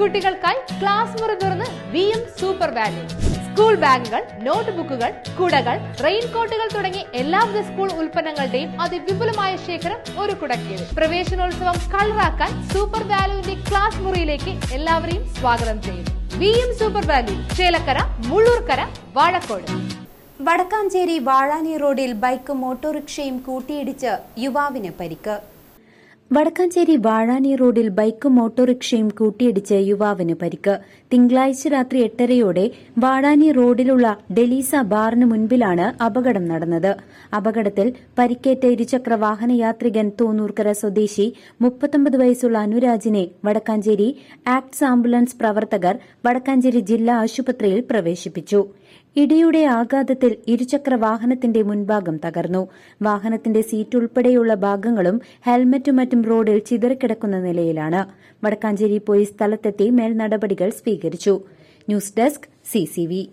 കുട്ടികൾക്കായി ക്ലാസ് മുറി തുറന്ന് V M super value. School ബാഗുകൾ നോട്ട്ബുക്കുകൾ കുടകൾ റെയിൻകോട്ടുകൾ തുടങ്ങി എല്ലാവിധ സ്കൂൾ ഉൽപ്പന്നങ്ങളുടെയും അതിവിപുലമായ ശേഖരം ഒരു കുടക്കീഴിൽ. പ്രവേശനോത്സവം കളറാക്കാൻ സൂപ്പർ വാല്യൂവിന്റെ ക്ലാസ് മുറിയിലേക്ക് എല്ലാവരെയും സ്വാഗതം ചെയ്യുന്നു. V M super value Chelakkara Mullurkara Vazhakkode. Vadakkanchery Vazhani റോഡിൽ ബൈക്കും ഓട്ടോറിക്ഷയും കൂട്ടിയിടിച്ച് യുവാവിന് പരിക്ക്. വടക്കാഞ്ചേരി വാഴാനി റോഡിൽ ബൈക്കും ഓട്ടോറിക്ഷയും കൂട്ടിയിടിച്ച് യുവാവിന് പരിക്ക്. തിങ്കളാഴ്ച രാത്രി എട്ടരയോടെ വാഴാനി റോഡിലുള്ള ഡെലീസ ബാറിന് മുൻപിലാണ് അപകടം നടന്നത്. അപകടത്തിൽ പരിക്കേറ്റ ഇരുചക്ര വാഹന യാത്രികൻ തോന്നൂർക്കര സ്വദേശി മുപ്പത്തൊമ്പത് വയസ്സുള്ള അനുരാജിനെ വടക്കാഞ്ചേരി ആക്ട്സ് ആംബുലൻസ് പ്രവർത്തകർ വടക്കാഞ്ചേരി ജില്ലാ ആശുപത്രിയിൽ പ്രവേശിപ്പിച്ചു. ഇടിയുടെ ആഘാതത്തിൽ ഇരുചക്ര വാഹനത്തിന്റെ മുൻഭാഗം തകർന്നു. വാഹനത്തിന്റെ സീറ്റ് ഉൾപ്പെടെയുള്ള ഭാഗങ്ങളും ഹെൽമറ്റും മറ്റും റോഡിൽ ചിതറിക്കിടക്കുന്ന നിലയിലാണ്. വടക്കാഞ്ചേരി പോലീസ് സ്ഥലത്തെത്തി മേൽനടപടികൾ സ്വീകരിച്ചു. News desk CCV